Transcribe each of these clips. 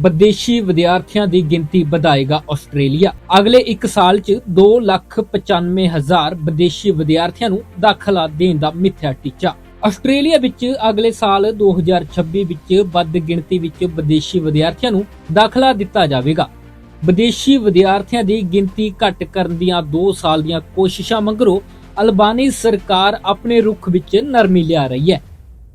ਵਿਦੇਸ਼ੀ ਵਿਦਿਆਰਥੀਆਂ ਦੀ ਗਿਣਤੀ ਵਧਾਏਗਾ ਆਸਟ੍ਰੇਲੀਆ। ਅਗਲੇ 1 ਸਾਲ 'ਚ 2,95,000 ਵਿਦੇਸ਼ੀ ਵਿਦਿਆਰਥੀਆਂ ਨੂੰ ਦਾਖਲਾ ਦੇਣ ਦਾ ਮਿੱਥਿਆ ਟੀਚਾ। ਆਸਟ੍ਰੇਲੀਆ ਵਿੱਚ ਅਗਲੇ ਸਾਲ 2026 ਵਿੱਚ ਵੱਧ ਗਿਣਤੀ ਵਿੱਚ ਵਿਦੇਸ਼ੀ ਵਿਦਿਆਰਥੀਆਂ ਨੂੰ ਦਾਖਲਾ ਦਿੱਤਾ ਜਾਵੇਗਾ। ਵਿਦੇਸ਼ੀ ਵਿਦਿਆਰਥੀਆਂ ਦੀ ਗਿਣਤੀ ਘੱਟ ਕਰਨ ਦੀਆਂ 2 ਸਾਲ ਦੀਆਂ ਕੋਸ਼ਿਸ਼ਾਂ ਮਗਰੋਂ ਅਲਬਾਨੀ ਸਰਕਾਰ ਆਪਣੇ ਰੁਖ ਵਿੱਚ ਨਰਮੀ ਲਿਆ ਰਹੀ ਹੈ।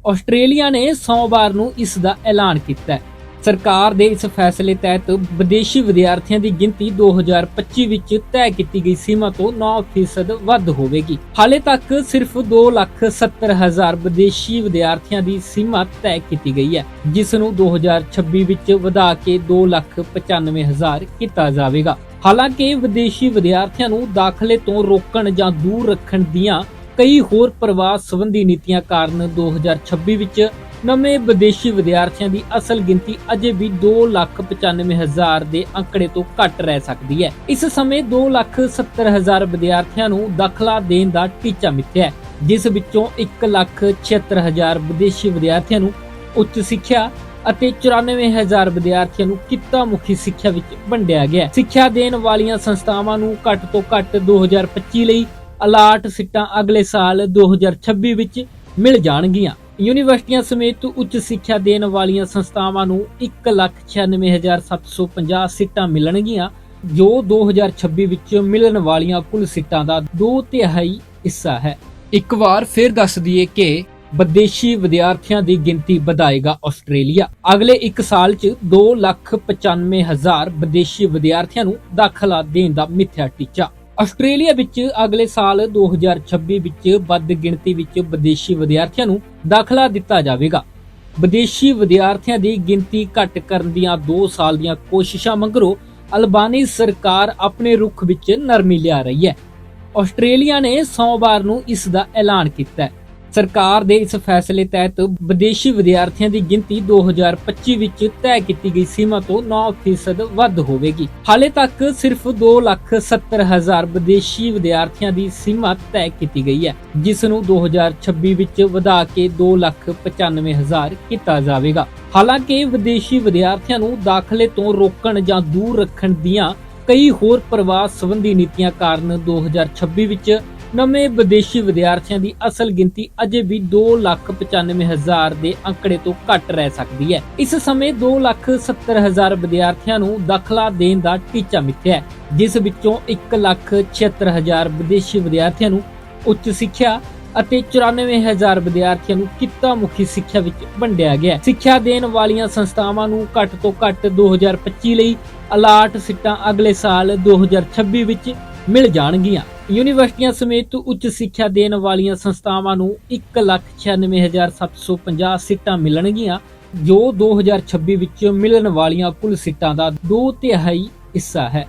ਆਸਟ੍ਰੇਲੀਆ ਨੇ ਸੋਮਵਾਰ ਨੂੰ ਇਸ ਦਾ ਐਲਾਨ ਕੀਤਾ ਹੈ। ਸਰਕਾਰ ਦੇ ਇਸ ਫੈਸਲੇ ਤਹਿਤ ਵਿਦੇਸ਼ੀ ਵਿਦਿਆਰਥੀਆਂ ਦੀ ਗਿਣਤੀ 2025 ਵਿੱਚ ਤੈਅ ਕੀਤੀ ਗਈ ਸੀਮਾ ਤੋਂ 9% ਵੱਧ ਹੋਵੇਗੀ। ਹਾਲੇ ਤੱਕ ਸਿਰਫ 2,70,000 ਵਿਦੇਸ਼ੀ ਵਿਦਿਆਰਥੀਆਂ ਦੀ ਸੀਮਾ ਤੈਅ ਕੀਤੀ ਗਈ ਹੈ ਜਿਸ ਨੂੰ 2026 ਵਿੱਚ ਵਧਾ ਕੇ 2,95,000 ਕੀਤਾ ਜਾਵੇਗਾ। ਹਾਲਾਂਕਿ ਵਿਦੇਸ਼ੀ ਵਿਦਿਆਰਥੀਆਂ ਨੂੰ ਦਾਖਲੇ ਤੋਂ ਰੋਕਣ ਜਾਂ ਦੂਰ ਰੱਖਣ ਦੀਆਂ ਕਈ ਹੋਰ ਪ੍ਰਵਾਸ ਸੰਬੰਧੀ ਨੀਤੀਆਂ ਕਾਰਨ 2026 ਵਿੱਚ ਨਵੇਂ ਵਿਦੇਸ਼ੀ ਵਿਦਿਆਰਥੀਆਂ ਦੀ ਅਸਲ ਗਿਣਤੀ ਅਜੇ ਵੀ 2,95,000 ਦੇ ਅੰਕੜੇ ਤੋਂ ਘੱਟ ਰਹਿ ਸਕਦੀ ਹੈ। ਇਸ ਸਮੇਂ 2,70,000 ਵਿਦਿਆਰਥੀਆਂ ਨੂੰ ਦਾਖਲਾ ਦੇਣ ਦਾ ਟੀਚਾ ਮਿੱਥਿਆ ਹੈ ਜਿਸ ਵਿੱਚੋਂ 1,76,000 ਵਿਦੇਸ਼ੀ ਵਿਦਿਆਰਥੀਆਂ ਨੂੰ ਉੱਚ ਸਿੱਖਿਆ ਅਤੇ 94000 ਵਿਦਿਆਰਥੀਆਂ ਨੂੰ ਕਿੱਤਾ ਮੁਖੀ ਸਿੱਖਿਆ ਵਿੱਚ ਵੰਡਿਆ ਗਿਆ ਸਿੱਖਿਆ ਦੇਣ ਵਾਲੀਆਂ ਸੰਸਥਾਵਾਂ ਨੂੰ ਘੱਟ ਤੋਂ ਘੱਟ 2025 ਲਈ ਅਲਾਟ ਸੀਟਾਂ ਅਗਲੇ ਸਾਲ 2026 ਵਿੱਚ ਮਿਲ ਜਾਣਗੀਆਂ। ਯੂਨੀਵਰਸਿਟੀਆਂ ਸਮੇਤ ਉੱਚ ਸਿੱਖਿਆ ਦੇਣ ਵਾਲੀਆਂ ਸੰਸਥਾਵਾਂ ਨੂੰ 196750 ਸੀਟਾਂ ਮਿਲਣਗੀਆਂ ਜੋ 2026 ਵਿੱਚ ਮਿਲਣ ਵਾਲੀਆਂ ਕੁੱਲ ਸੀਟਾਂ ਦਾ 2 ਤਿਹਾਈ ਹਿੱਸਾ ਹੈ। ਇੱਕ ਵਾਰ ਫਿਰ ਦੱਸ ਦਈਏ ਕਿ ਵਿਦੇਸ਼ੀ ਵਿਦਿਆਰਥੀਆਂ ਦੀ ਗਿਣਤੀ ਵਧਾਏਗਾ ਆਸਟ੍ਰੇਲੀਆ। ਅਗਲੇ 1 ਸਾਲ 'ਚ 2,95,000 ਵਿਦੇਸ਼ੀ ਵਿਦਿਆਰਥੀਆਂ ਨੂੰ ਦਾਖਲਾ ਦੇਣ ਦਾ ਮਿੱਥਿਆ ਟੀਚਾ। ਆਸਟ੍ਰੇਲੀਆ ਵਿੱਚ ਅਗਲੇ ਸਾਲ 2026 ਵਿੱਚ ਵੱਧ ਗਿਣਤੀ ਵਿੱਚ ਵਿਦੇਸ਼ੀ ਵਿਦਿਆਰਥੀਆਂ ਨੂੰ ਦਾਖਲਾ ਦਿੱਤਾ ਜਾਵੇਗਾ। ਵਿਦੇਸ਼ੀ ਵਿਦਿਆਰਥੀਆਂ ਦੀ ਗਿਣਤੀ ਘੱਟ ਕਰਨ ਦੀਆਂ 2 ਸਾਲ ਦੀਆਂ ਕੋਸ਼ਿਸ਼ਾਂ ਮਗਰੋਂ ਅਲਬਾਨੀ ਸਰਕਾਰ ਆਪਣੇ ਰੁਖ ਵਿੱਚ ਨਰਮੀ ਲਿਆ ਰਹੀ ਹੈ। ਆਸਟ੍ਰੇਲੀਆ ਨੇ ਸੋਮਵਾਰ ਨੂੰ ਇਸ ਦਾ ਐਲਾਨ ਕੀਤਾ ਹੈ। ਸਰਕਾਰ ਦੇ ਇਸ ਫੈਸਲੇ ਤਹਿਤ ਵਿਦੇਸ਼ੀ ਵਿਦਿਆਰਥੀਆਂ ਦੀ ਗਿਣਤੀ 2025 ਵਿੱਚ ਤੈਅ ਕੀਤੀ ਗਈ ਸੀਮਾ ਤੋਂ 9% ਵੱਧ ਹੋਵੇਗੀ। ਹਾਲੇ ਤੱਕ ਸਿਰਫ 2,70,000 ਵਿਦੇਸ਼ੀ ਵਿਦਿਆਰਥੀਆਂ ਦੀ ਸੀਮਾ ਤੈਅ ਕੀਤੀ ਗਈ ਹੈ ਜਿਸ ਨੂੰ 2026 ਵਿੱਚ ਵਧਾ ਕੇ 2,95,000 ਕੀਤਾ ਜਾਵੇਗਾ। ਹਾਲਾਂਕਿ ਵਿਦੇਸ਼ੀ ਵਿਦਿਆਰਥੀਆਂ ਨੂੰ ਦਾਖਲੇ ਤੋਂ ਰੋਕਣ ਜਾਂ ਦੂਰ ਰੱਖਣ ਦੀਆਂ ਕਈ ਹੋਰ ਪ੍ਰਵਾਸ ਸੰਬੰਧੀ ਨੀਤੀਆਂ ਕਾਰਨ 2026 ਵਿੱਚ ਨਵੇਂ ਵਿਦੇਸ਼ੀ ਵਿਦਿਆਰਥੀਆਂ ਦੀ ਅਸਲ ਗਿਣਤੀ ਅਜੇ ਵੀ 2,95,000 ਦੇ ਅੰਕੜੇ ਤੋਂ ਘੱਟ ਰਹਿ ਸਕਦੀ ਹੈ। ਇਸ ਸਮੇਂ 2,70,000 ਵਿਦਿਆਰਥੀਆਂ ਨੂੰ ਦਾਖਲਾ ਦੇਣ ਦਾ ਟੀਚਾ ਮਿੱਥਿਆ ਹੈ ਜਿਸ ਵਿੱਚੋਂ 1,76,000 ਵਿਦੇਸ਼ੀ ਵਿਦਿਆਰਥੀਆਂ ਨੂੰ ਉੱਚ ਸਿੱਖਿਆ ਅਤੇ 94000 ਵਿਦਿਆਰਥੀਆਂ ਨੂੰ ਕਿੱਤਾ ਮੁਖੀ ਸਿੱਖਿਆ ਵਿੱਚ ਵੰਡਿਆ ਗਿਆ ਸਿੱਖਿਆ ਦੇਣ ਵਾਲੀਆਂ ਸੰਸਥਾਵਾਂ ਨੂੰ ਘੱਟ ਤੋਂ ਘੱਟ 2025 ਲਈ ਅਲਾਟ ਸੀਟਾਂ ਅਗਲੇ ਸਾਲ 2026 ਵਿੱਚ ਮਿਲ ਜਾਣਗੀਆਂ। ਯੂਨੀਵਰਸਿਟੀਆਂ ਸਮੇਤ ਉੱਚ ਸਿੱਖਿਆ ਦੇਣ ਵਾਲੀਆਂ ਸੰਸਥਾਵਾਂ ਨੂੰ 196750 ਸੀਟਾਂ ਮਿਲਣਗੀਆਂ, ਜੋ 2026 ਵਿੱਚ ਮਿਲਣ ਵਾਲੀਆਂ ਕੁੱਲ ਸੀਟਾਂ ਦਾ 2 ਤਿਹਾਈ ਹਿੱਸਾ ਹੈ।